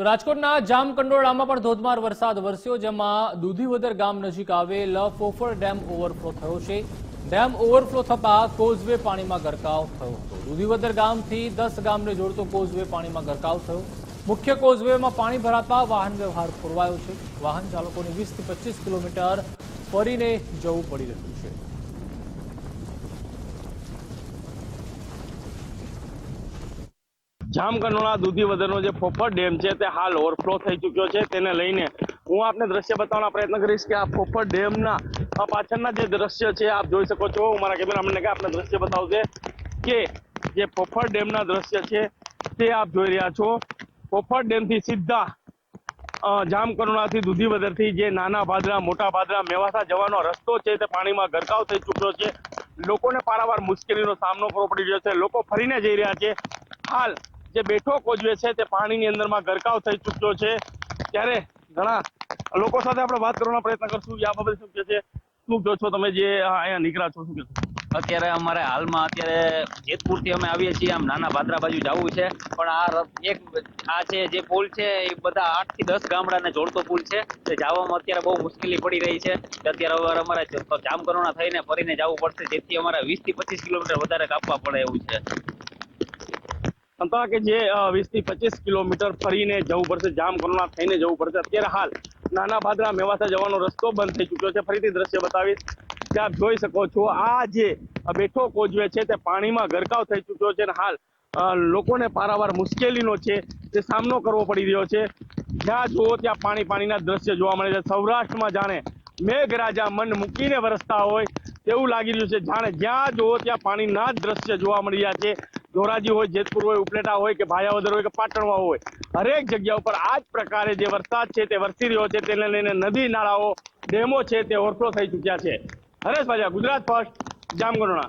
તો રાજકોટના જામકંડોળામાં પણ ધોધમાર વરસાદ વરસ્યો, જેમાં દુધીવદર ગામ નજીક આવેલ ફોફર ડેમ ઓવરફ્લો થયો છે. ડેમ ઓવરફ્લો થતા કોઝવે પાણીમાં ગરકાવ થયો હતો. દુધીવદર ગામથી દસ ગામને જોડતો કોઝવે પાણીમાં ગરકાવ થયો. મુખ્ય કોઝવેમાં પાણી ભરાતા વાહન વ્યવહાર ખોરવાયો છે. વાહન ચાલકોને વીસથી પચીસ કિલોમીટર ફરીને જવું પડી રહ્યું છે. જામકંડોળા દૂધીવદરનો જે ફોફર ડેમ છે તે હાલ ઓવરફ્લો થઈ ચૂક્યો છે. તેને લઈને હું આપને દ્રશ્ય બતાવવાનો પ્રયત્ન કરીશ કે આ ફોફર ડેમના પાછળના જે દ્રશ્ય છે, આપ જોઈ શકો છો. હું મારા કેમેરામેનને કે આપને દ્રશ્ય બતાવશે કે જે ફોફર ડેમના દ્રશ્ય છે તે આપ જોઈ રહ્યા છો. ફોફર ડેમથી સીધા જામકરુણાથી દૂધીવદરથી જે નાના ભાદરા, મોટા ભાદરા, મેવાસા જવાનો રસ્તો છે તે પાણીમાં ગરકાવ થઈ ચૂક્યો છે. લોકોને પારાવાર મુશ્કેલીનો સામનો કરવો પડી રહ્યો છે. લોકો ફરીને જઈ રહ્યા છે. હાલ જે બેઠો કોજવે છે તે પાણીની અંદરમાં ગરકાવ થઈ ચૂક્યો છે. ત્યારે ઘણા લોકો સાથે આપણે વાત કરવાનો પ્રયત્ન કરશું. આ બાબતે શું કે છે? શું કહો છો તમે જે અહીંયા નીકળ્યા છો? શું કહો અત્યારે અમારે હાલમાં અત્યારે જેતપુરથી અમે આવીએ છીએ, આમ નાના ભાદરા બાજુ જવું છે. પણ આ એક આ છે, જે પુલ છે, એ બધા આઠથી દસ ગામડાને જોડતો પુલ છે. તે જવામાં અત્યારે બહુ મુશ્કેલી પડી રહી છે. અત્યારે અમારે જામકરોણા થઈને ફરીને જવું પડશે. જેથી અમારે વીસથી પચીસ કિલોમીટર વધારે કાપવા પડે એવું છે. હતા કે જે વીસથી પચીસ કિલોમીટર ફરીને જવું પડશે જામકરુણા થઈને જવું પડશે. અત્યારે હાલ નાના ભાદરા મેવાસા જવાનો રસ્તો બંધ થઈ ચૂક્યો છે. ફરીથી દ્રશ્ય બતાવીશ. કે આપ જોઈ શકો છો, આ જે બેઠો કોજવે છે તે પાણીમાં ગરકાવ થઈ ચૂક્યો છે અને હાલ લોકોને પારાવાર મુશ્કેલીનો છે તે સામનો કરવો પડી રહ્યો છે. જ્યાં જુઓ ત્યાં પાણી પાણીના દ્રશ્ય જોવા મળે છે. સૌરાષ્ટ્રમાં જાણે મેઘરાજા મન મૂકીને વરસતા હોય તેવું લાગી રહ્યું છે. જાણે જ્યાં જુઓ ત્યાં પાણીના જ દ્રશ્ય જોવા મળી રહ્યા છે. ધોરાજી હોય, જેતપુર હોય, ઉપલેટા હોય કે ભાયાવદર હોય કે પાટણમાં હોય, હરેક જગ્યા ઉપર આ જ પ્રકારે જે વરસાદ છે તે વરસી રહ્યો છે તેને લઈને નદી, નાળાઓ, ડેમો છે તે ઓવરફ્લો થઈ ચૂક્યા છે. હરેશ ભાજા ગુજરાત ફર્સ્ટ જામગઢોણા